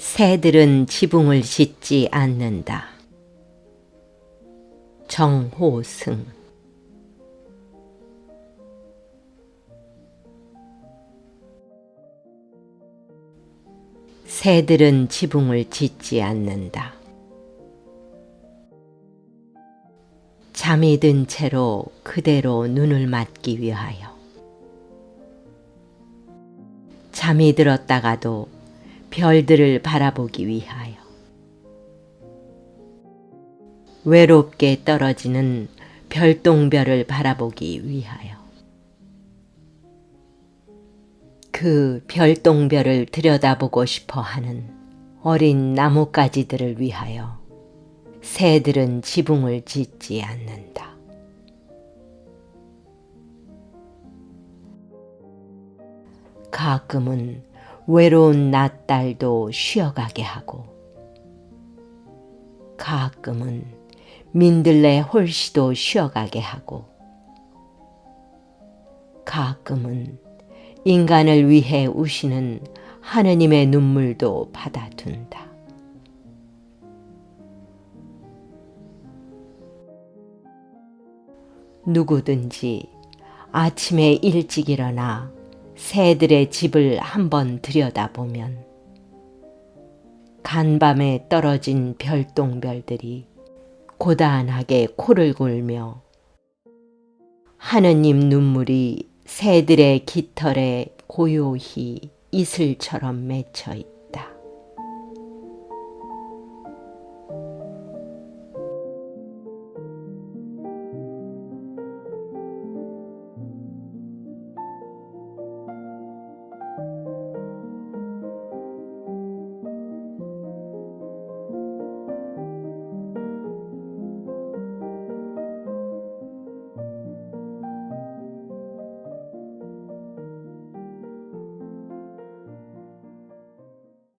새들은 지붕을 짓지 않는다. 정호승 새들은 지붕을 짓지 않는다. 잠이 든 채로 그대로 눈을 맞기 위하여. 잠이 들었다가도 별들을 바라보기 위하여. 외롭게 떨어지는 별똥별을 바라보기 위하여. 그 별똥별을 들여다보고 싶어 하는 어린 나뭇가지들을 위하여 새들은 지붕을 짓지 않는다. 가끔은 외로운 낮달도 쉬어가게 하고, 가끔은 민들레 홀씨도 쉬어가게 하고, 가끔은 인간을 위해 우시는 하느님의 눈물도 받아둔다. 누구든지 아침에 일찍 일어나 새들의 집을 한번 들여다보면 간밤에 떨어진 별똥별들이 고단하게 코를 골며 하느님 눈물이 새들의 깃털에 고요히 이슬처럼 맺혀 있다.